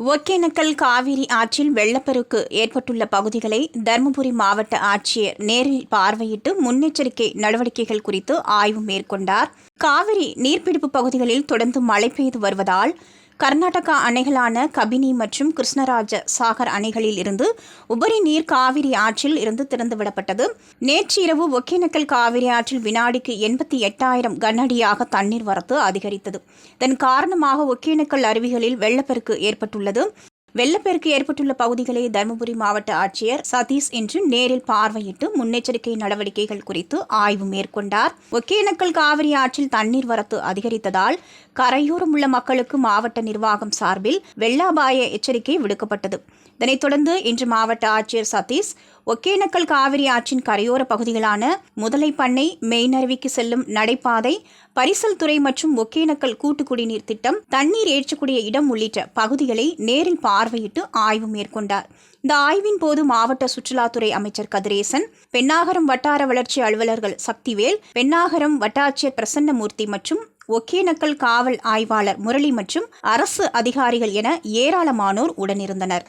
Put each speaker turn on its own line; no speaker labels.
ஒகேனக்கல் காவிரி ஆற்றில் வெள்ளப்பெருக்கு ஏற்பட்டுள்ள பகுதிகளை தருமபுரி மாவட்ட ஆட்சியர் நேரில் பார்வையிட்டு முன்னெச்சரிக்கை நடவடிக்கைகள் குறித்து ஆய்வு மேற்கொண்டார். காவிரி நீர்பிடிப்பு பகுதிகளில் தொடர்ந்து மழை பெய்து வருவதால் கர்நாடகா அணைகளான கபினி மற்றும் கிருஷ்ணராஜ சாகர் அணைகளில் இருந்து உபரி நீர் காவிரி ஆற்றில் இருந்து திறந்துவிடப்பட்டது நேற்று இரவு ஒகேனக்கல் காவிரி ஆற்றில் வினாடிக்கு எண்பத்தி எட்டாயிரம் கனஅடியாக தண்ணீர் வரத்து அதிகரித்தது. இதன் காரணமாக ஒகேனக்கல் அருவிகளில் வெள்ளப்பெருக்கு ஏற்பட்டுள்ளது. வெள்ளப்பெருக்கு ஏற்பட்டுள்ள பகுதிகளை தருமபுரி மாவட்ட ஆட்சியர் சதீஷ் இன்று நேரில் பார்வையிட்டு முன்னெச்சரிக்கை நடவடிக்கைகள் குறித்து ஆய்வு மேற்கொண்டார். ஒகேனக்கல் காவிரி ஆற்றில் தண்ணீர் வரத்து அதிகரித்ததால் கரையோரம் உள்ள மக்களுக்கு மாவட்ட நிர்வாகம் சார்பில் வெள்ள அபாய எச்சரிக்கை விடுக்கப்பட்டது. இதனைத் தொடர்ந்து இன்று மாவட்ட ஆட்சியர் சதீஷ் ஒகேனக்கல் காவிரி ஆற்றின் கரையோர பகுதிகளான முதலைப்பண்ணை மெய்நருவிக்கு செல்லும் நடைபாதை பரிசல் துறை மற்றும் ஒகேனக்கல் கூட்டு குடிநீர் திட்டம் தண்ணீர் ஏற்றக்கூடிய இடம் உள்ளிட்ட பகுதிகளை நேரில் பார்வையிட்டு ஆய்வு மேற்கொண்டார். இந்த ஆய்வின் போது மாவட்ட சுற்றுலாத்துறை அமைச்சர் கதிரேசன் பெண்ணாகரம் வட்டார வளர்ச்சி அலுவலர்கள் சக்திவேல் பெண்ணாகரம் வட்டாட்சியர் பிரசன்னமூர்த்தி மற்றும் ஒகேனக்கல் காவல் ஆய்வாளர் முரளி மற்றும் அரசு அதிகாரிகள் என ஏராளமானோர் உடனிருந்தனர்.